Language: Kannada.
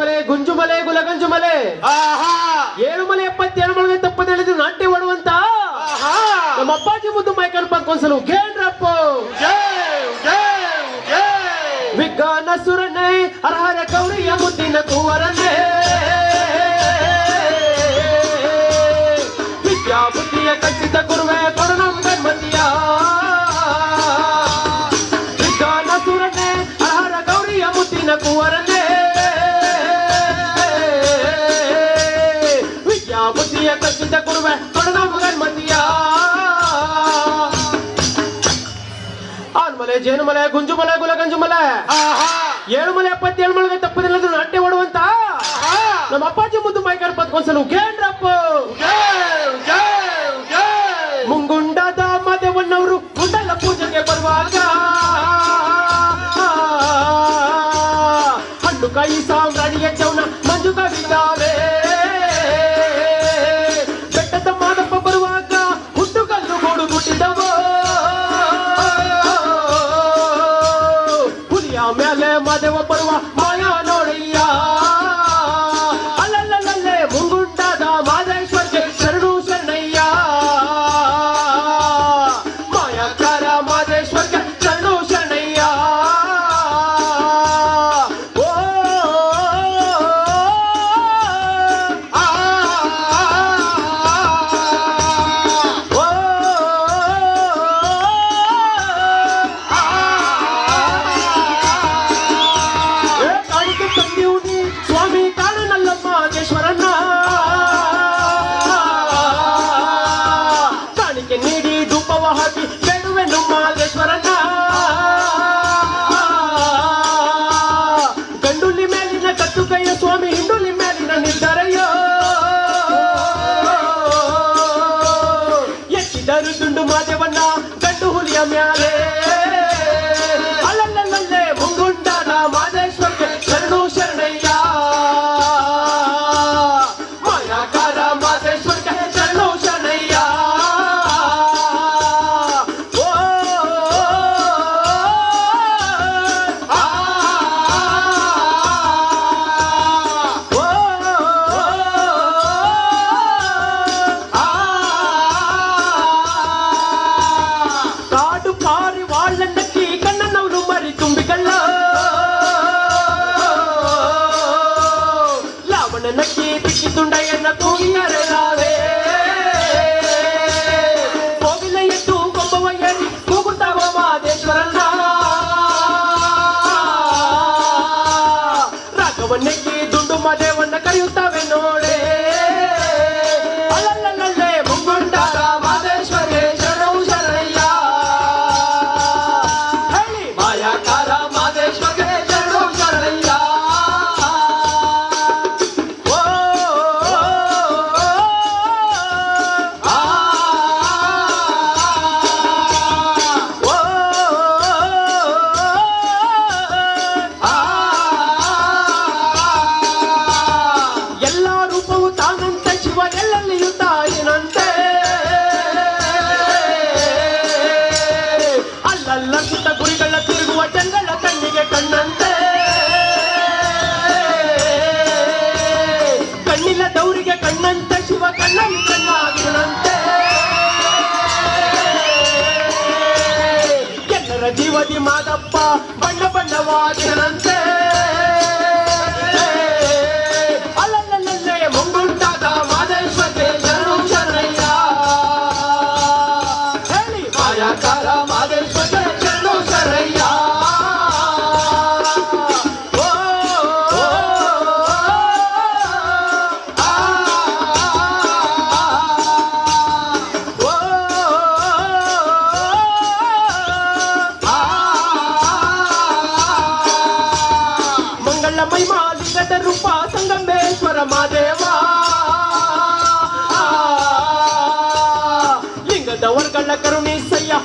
ಮಲೆ ಗುಂಜು ಮಲೆ ಗುಲಗಂಜು ಮಲೆ. ಆಹಾ. ಏಳು ಮಲೆ ಎಪ್ಪತ್ತೇಳು ಮಲೆ ತಪ್ಪದ ಹೇಳಿದ್ರು ನಾಟ್ಯ ಮಾಡುವಂತ ಆಹಾ. ನಮ್ಮ ಅಪ್ಪಾಜಿ ಮುದ್ದು ಮೈಕಲ್ ಪಂದ್ಕೊಂದ್ಸಲು ಕೇಳ್ರಪ್ಪ ವಿಜ್ಞಾನ ಸುರನೇ ಅರ್ಹರ ಗೌರಿಯ ಮುದ್ದಿನ ಕುವರನೇ ವಿದ್ಯಾ ಬುದ್ಧಿಯ ಕಚ್ಚಿತ ಗುರುವೆ ಕೊಡನಂ ಗನ್ಮತಿಯ ವಿಜ್ಞಾನ ಸುರನೇ ಅರ್ಹರ ಗೌರಿಯ ಮುದ್ದಿನ ಕುವರನೇ ಆಲ್ಮಲೆ ಗುಂಜು ಮಲೆ ಗುಲಗಂಜು ಮಲೆ. ಏಳು ಮಲೆ ಎಪ್ಪತ್ತೇಳು ಮಲಗ ತಪ್ಪದಿಲ್ಲ ನಾಟ್ಯ ಓಡುವಂತ ನಮ್ಮ ಅಪ್ಪಾಜಿ ಮುದ್ದು ಮೈಕರ್ ಪತ್ಕೊಂಡ್ಸಲು ಕೇಳ್ರಪ್ಪ ಮೇಲೆ ಮಾದೇವ ಬರುವ ಮ್ಯಾಲೆ நக்கி பிச்சு துண்டை என்ன தூங்கி அறையா ಅಲ್ಲಲ್ಲ ಸುತ್ತ ಗುರಿಗಳ ತಿರುಗುವ ಜಂಗಳ ಕಣ್ಣಿಗೆ ಕಣ್ಣಂತೆ. ಕಣ್ಣಿಲ್ಲ ದೌರಿಗೆ ಕಣ್ಣಂತೆ, ಶಿವ ಕಣ್ಣ ಕಣ್ಣಾಗಿನಂತೆ ಎಲ್ಲರ ಜೀವದಿ ಮಾದಪ್ಪ ಬಣ್ಣ ಬಣ್ಣವಾಗಿನಂತೆ ಅಲ್ಲಲ್ಲಲ್ಲೇ மாதேவா. லிங்கத்தவர்கள கருணை செய்யா.